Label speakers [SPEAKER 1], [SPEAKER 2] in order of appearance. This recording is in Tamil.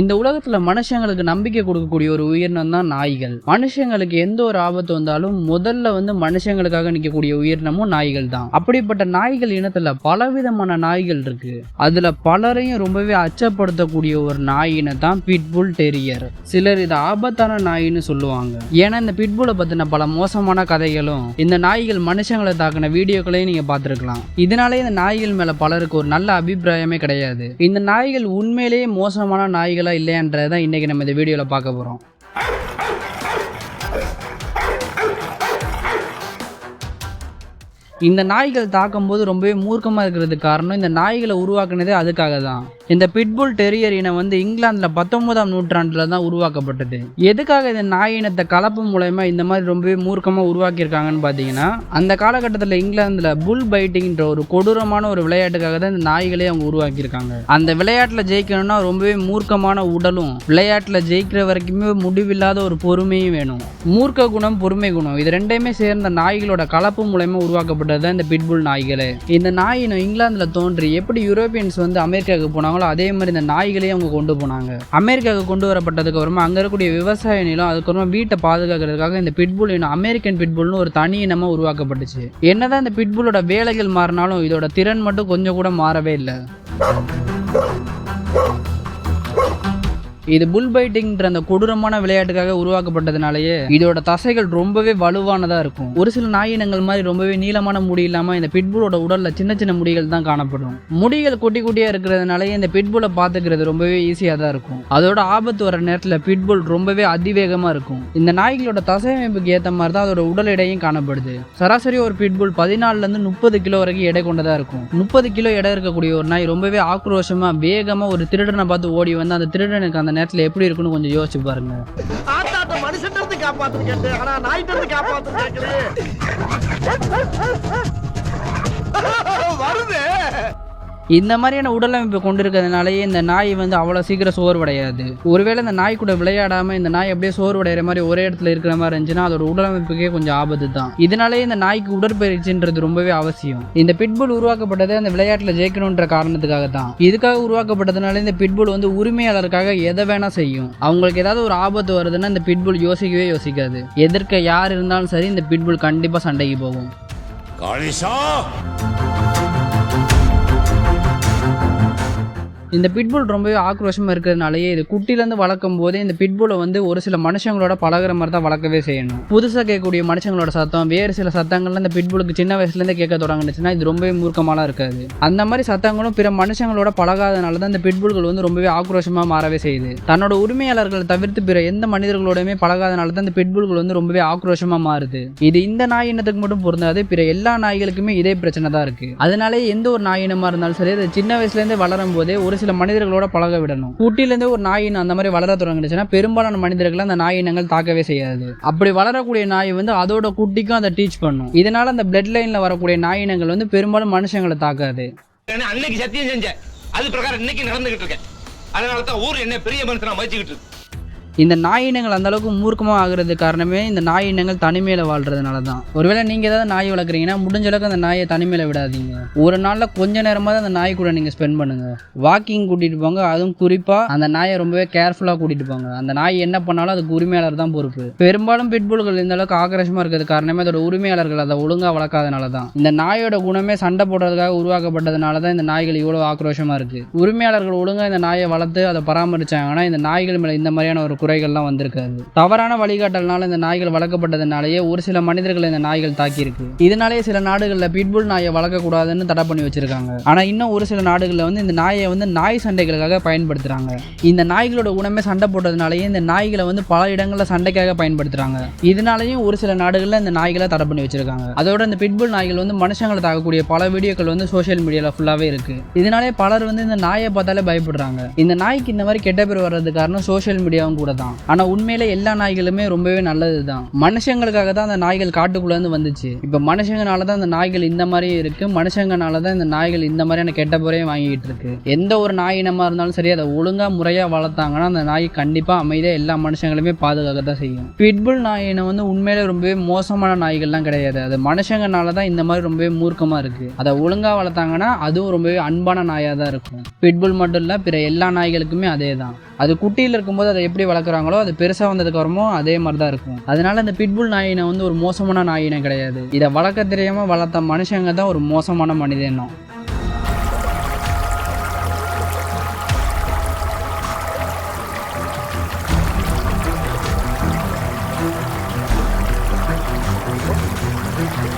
[SPEAKER 1] இந்த உலகத்துல மனுஷங்களுக்கு நம்பிக்கை கொடுக்கக்கூடிய ஒரு உயிரினம் தான் நாய்கள். மனுஷங்களுக்கு எந்த ஒரு ஆபத்து வந்தாலும் முதல்ல வந்து மனுஷங்களுக்காக நிற்கக்கூடிய உயிரினமும் நாய்கள் தான். அப்படிப்பட்ட நாய்கள் இனத்துல பலவிதமான நாய்கள் இருக்கு. அதுல பலரையும் ரொம்பவே அச்சப்படுத்தக்கூடிய ஒரு நாயினை தான் பிட்புல் டெரியர் சிலர் இது ஆபத்தான நாயின்னு சொல்லுவாங்க. ஏன்னா இந்த பிட்புலை பத்தின பல மோசமான கதைகளும் இந்த நாய்கள் மனுஷங்களை தாக்கின வீடியோக்களையும் நீங்க பார்த்துருக்கலாம். இதனாலே இந்த நாய்கள் மேல பலருக்கு ஒரு நல்ல அபிப்பிராயமே கிடையாது. இந்த நாய்கள் உண்மையிலேயே மோசமான நாய்கள் இல்லையான்றதான் இன்னைக்கு நம்ம இந்த வீடியோல பார்க்க போறோம். இந்த நாய்கள் தாக்கும்போது ரொம்பவே மூர்க்கமாக இருக்கிறதுக்கு காரணம் இந்த நாய்களை உருவாக்குனதே அதுக்காக தான் இந்த பிட்புல் டெரியர் இனம் வந்து இங்கிலாந்தில் பத்தொன்பதாம் நூற்றாண்டில் தான் உருவாக்கப்பட்டது. எதுக்காக இந்த நாய் இனத்தை கலப்பு மூலயமா இந்த மாதிரி ரொம்பவே மூர்க்கமாக உருவாக்கியிருக்காங்கன்னு பார்த்தீங்கன்னா அந்த காலகட்டத்தில் இங்கிலாந்தில் புல் பைட்டிங்ன்ற ஒரு கொடூரமான ஒரு விளையாட்டுக்காக தான் இந்த நாய்களே அவங்க உருவாக்கியிருக்காங்க. அந்த விளையாட்டில் ஜெயிக்கணும்னா ரொம்பவே மூர்க்கமான உடலும் விளையாட்டில் ஜெயிக்கிற வரைக்குமே முடிவில்லாத ஒரு பொறுமையும் வேணும். மூர்க்க குணம் பொறுமை குணம் இது ரெண்டையுமே சேர்ந்த நாய்களோட கலப்பு மூலயமா உருவாக்கப்பட்டது தான் இந்த பிட்புல் நாய்களே. இந்த நாய் இங்கிலாந்தில் தோன்றி எப்படி யூரோப்பியன்ஸ் வந்து அமெரிக்காவுக்கு போனாங்களோ அதே மாதிரி இந்த நாய்களையும் அவங்க கொண்டு போனாங்க. அமெரிக்காவுக்கு கொண்டு வரப்பட்டதுக்கு அப்புறமா அங்கே இருக்கக்கூடிய விவசாய நிலம் அதுக்கப்புறமா வீட்டை பாதுகாக்கிறதுக்காக இந்த பிட்புல் இனம் அமெரிக்கன் பிட்புல்னு ஒரு தனி இனமாக உருவாக்கப்பட்டுச்சு. என்னதான் இந்த பிட்புலோட வேலைகள் மாறினாலும் இதோட திறன் மட்டும் கொஞ்சம் கூட மாறவே இல்லை. இது புல் பைட்டிங்ன்ற அந்த கொடூரமான விளையாட்டுக்காக உருவாக்கப்பட்டதுனாலயே இதோட தசைகள் ரொம்பவே வலுவானதா இருக்கும். ஒரு சில நாயினங்கள் மாதிரி ரொம்பவே நீளமான முடி இல்லாம இந்த பிட்புலோட உடல்ல சின்ன சின்ன முடிகள் தான் காணப்படும். முடிகள் குட்டி குட்டியா இருக்கிறதுனாலயே இந்த பிட்புலை பாத்துக்கிறது ரொம்பவே ஈஸியா தான் இருக்கும். அதோட ஆபத்து வர நேரத்துல பிட்புல் ரொம்பவே அதிவேகமா இருக்கும். இந்த நாய்களோட தசை அமைப்புக்கு ஏத்த மாதிரி தான் அதோட உடல் எடையும் காணப்படுது. சராசரி ஒரு பிட்புல் பதினாலுல இருந்து முப்பது கிலோ வரைக்கும் எடை கொண்டதா இருக்கும். முப்பது கிலோ எடை இருக்கக்கூடிய ஒரு நாய் ரொம்பவே ஆக்ரோஷமா வேகமா ஒரு திருடனை பார்த்து ஓடி வந்து அந்த திருடனுக்கு அந்த நேரத்துல எப்படி இருக்குன்னு கொஞ்சம் யோசிச்சு பாருங்க.
[SPEAKER 2] மனுஷன் காப்பாத்து ஆனா இருந்து காப்பாத்து வருது.
[SPEAKER 1] இந்த மாதிரியான உடலமைப்பு கொண்டிருக்கிறதுனாலயே இந்த நாய் வந்து அவ்வளோ சீக்கிரம் சோர்வடையாது. ஒருவேளை இந்த நாய் கூட விளையாடாமல் இந்த நாய் அப்படியே சோர்வடைகிற மாதிரி ஒரே இடத்துல இருக்கிற மாதிரி இருந்துச்சுன்னா அதோட உடலமைப்புக்கே கொஞ்சம் ஆபத்து தான். இதனாலேயே இந்த நாய்க்கு உடற்பயிற்சின்றது ரொம்பவே அவசியம். இந்த பிட்புல் உருவாக்கப்பட்டதே அந்த விளையாட்டில் ஜெயிக்கணுன்ற காரணத்துக்காக தான். இதுக்காக உருவாக்கப்பட்டதுனால இந்த பிட்புல் வந்து உரிமையாளருக்காக எதை வேணால் செய்யும். அவங்களுக்கு ஏதாவது ஒரு ஆபத்து வருதுன்னா இந்த பிட்புல் யோசிக்கவே யோசிக்காது. எதிர்க்க யார் இருந்தாலும் சரி இந்த பிட்புல் கண்டிப்பாக சண்டைக்கு போகும்.
[SPEAKER 3] காளிஷா!
[SPEAKER 1] இந்த பிட்புல் ரொம்பவே ஆக்ரோஷமாக இருக்கிறதுனாலயே இது குட்டிலேருந்து வளர்க்கும் போதே இந்த பிட்புலை வந்து ஒரு சில மனுஷங்களோட பழகுற மாதிரி தான் வளர்க்கவே செய்யணும். புதுசாக கேட்கக்கூடிய மனுஷங்களோட சத்தம் வேறு சில சத்தங்கள்லாம் இந்த பிட்புலுக்கு சின்ன வயசுலேருந்து கேட்க தொடங்கினுச்சுன்னா இது ரொம்பவே மூர்க்கமாலாம் இருக்காது. அந்த மாதிரி சத்தங்களும் பிற மனுஷங்களோட பழகாதனால தான் இந்த பிட்புல்கள் வந்து ரொம்பவே ஆக்ரோஷமாக மாறவே செய்யுது. தன்னோட உரிமையாளர்களை தவிர்த்து பிற எந்த மனிதர்களோடையுமே பழகாதனால தான் இந்த பிட்புல்கள் வந்து ரொம்பவே ஆக்ரோஷமாக மாறுது. இது இந்த நாய் இனத்துக்கு மட்டும் பொருந்தாது பிற எல்லா நாய்களுக்குமே இதே பிரச்சனை தான் இருக்குது அதனாலே எந்த ஒரு நாய் இனமாக இருந்தாலும் சரி அது சின்ன வயசுலேருந்தே வளரும் போதே ஒரு சில மனிதர்களோட பழக விடணும். ஊட்டிலேருந்து ஒரு நாயின் அந்த மாதிரி வளர தொடங்கிடுச்சுன்னா பெரும்பாலான மனிதர்களை அந்த நாய் இனங்கள் தாக்கவே செய்யாது. அப்படி வளரக்கூடிய நாய் வந்து அதோட குட்டிக்கும் அதை டீச் பண்ணும். இதனால அந்த பிளட் லைன்ல வரக்கூடிய நாய் இனங்கள் வந்து பெரும்பாலும் மனுஷங்களை தாக்காது.
[SPEAKER 4] அன்னைக்கு சத்தியம் செஞ்சேன். அது பிரகாரம் இன்னைக்கு நடந்துகிட்டு இருக்கேன். அதனால தான் ஊர் என்ன பெரிய மனுஷனா மதிச்சுக்கிட்டு இருக்கு.
[SPEAKER 1] இந்த நாய் இனங்கள் அந்தளவுக்கு மூர்க்கமாக ஆகிறது காரணமே இந்த நாய் இனங்கள் தனிமையில் வாழ்கிறதுனால தான் ஒருவேளை நீங்கள் ஏதாவது நாய் வளர்க்குறீங்கன்னா முடிஞ்ச அளவுக்கு அந்த நாயை தனிமையில் விடாதீங்க. ஒரு நாளில் கொஞ்ச நேரமாவது அந்த நாய் கூட நீங்கள் ஸ்பெண்ட் பண்ணுங்க. வாக்கிங் கூட்டிகிட்டு போங்க அதுவும் குறிப்பாக அந்த நாயை ரொம்பவே கேர்ஃபுல்லாக கூட்டிகிட்டு போங்க. அந்த நாய் என்ன பண்ணாலும் அதுக்கு உரிமையாளர் தான் பொறுப்பு. பெரும்பாலும் பிட்புல்கள் இந்த அளவுக்கு ஆக்ரோஷமாக இருக்கிறது காரணமே அதோட உரிமையாளர்கள் அதை ஒழுங்காக வளர்க்காதனால தான் இந்த நாயோட குணமே சண்டை போடுறதுக்காக உருவாக்கப்பட்டதுனால தான் இந்த நாய்கள் இவ்வளோ ஆக்ரோஷமாக இருக்குது உரிமையாளர்கள் ஒழுங்காக இந்த நாயை வளர்த்து அதை பராமரிச்சாங்கன்னா இந்த நாய்கள் மேலே இந்த மாதிரியான ஒரு குறைகள்லாம் வந்திருக்காது. தவறான வழிகாட்டல்னால இந்த நாய்கள் வளர்க்கப்பட்டதுனாலேயே ஒரு சில மனிதர்களை இந்த நாய்கள் தாக்கியிருக்கு. இதனாலேயே சில நாடுகளில் பிட்புல் நாயை வளர்க்கக்கூடாதுன்னு தடை பண்ணி வச்சிருக்காங்க. ஆனால் இன்னும் ஒரு சில நாடுகளில் வந்து இந்த நாயை வந்து நாய் சண்டைகளுக்காக பயன்படுத்துகிறாங்க இந்த நாய்களோட உணமே சண்டை போட்டதுனாலேயே இந்த நாய்களை வந்து பல இடங்களில் சண்டைக்காக பயன்படுத்துகிறாங்க இதனாலேயும் ஒரு சில நாடுகளில் இந்த நாய்களை தடை பண்ணி வச்சிருக்காங்க. அதோட இந்த பிட்புல் நாய்கள் வந்து மனுஷங்களை தாக்கக்கூடிய பல வீடியோக்கள் வந்து சோஷியல் மீடியாவில் ஃபுல்லாகவே இருக்கு. இதனாலே பலர் வந்து இந்த நாயை பார்த்தாலே பயப்படுறாங்க. இந்த நாய்க்கு இந்த மாதிரி கெட்ட பேர் வர்றது காரணம் சோஷியல் மீடியாவும் கூட தான் ஆனா உண்மையில எல்லா நாய்களுமே ரொம்பவே நல்லது தான் மனுஷங்களுக்காக தான் அந்த நாய்கள் காட்டுக்குள்ள இருந்து வந்துச்சு. இப்போ மனுஷங்கனால தான் அந்த நாய்கள் இந்த மாதிரி இருக்கு. மனுஷங்கனால தான் இந்த நாய்கள் இந்த மாதிரியான கெட்ட பொறையும் வாங்கிட்டு இருக்கு. எந்த ஒரு நாய் இனமா இருந்தாலும் சரி அதை ஒழுங்கா முறையா வளர்த்தாங்கன்னா அந்த நாய் கண்டிப்பா அமைதியா எல்லா மனுஷங்களுமே பாதுகாக்க தான் செய்யும். பிட்புல் நாய் இனம் வந்து உண்மையிலே ரொம்பவே மோசமான நாய்கள்லாம் கிடையாது. அது மனுஷங்கனால தான் இந்த மாதிரி ரொம்பவே மூர்க்கமா இருக்கு. அதை ஒழுங்கா வளர்த்தாங்கன்னா அதுவும் ரொம்பவே அன்பான நாயாக தான் இருக்கும். பிட்புல் மட்டும் இல்லை பிற எல்லா நாய்களுக்குமே அதே தான் அது குட்டியில் இருக்கும்போது அதை எப்படி வளர்க்குறாங்களோ அது பெருசாக வந்ததுக்கப்புறமும் அதே மாதிரி தான் இருக்கும். அதனால அந்த பிட்புல் நாயினை வந்து ஒரு மோசமான நாயினை கிடையாது. இதை வளர்க்க தெரியாமல் வளர்த்த மனுஷங்க தான் ஒரு மோசமான மனிதனும் Thank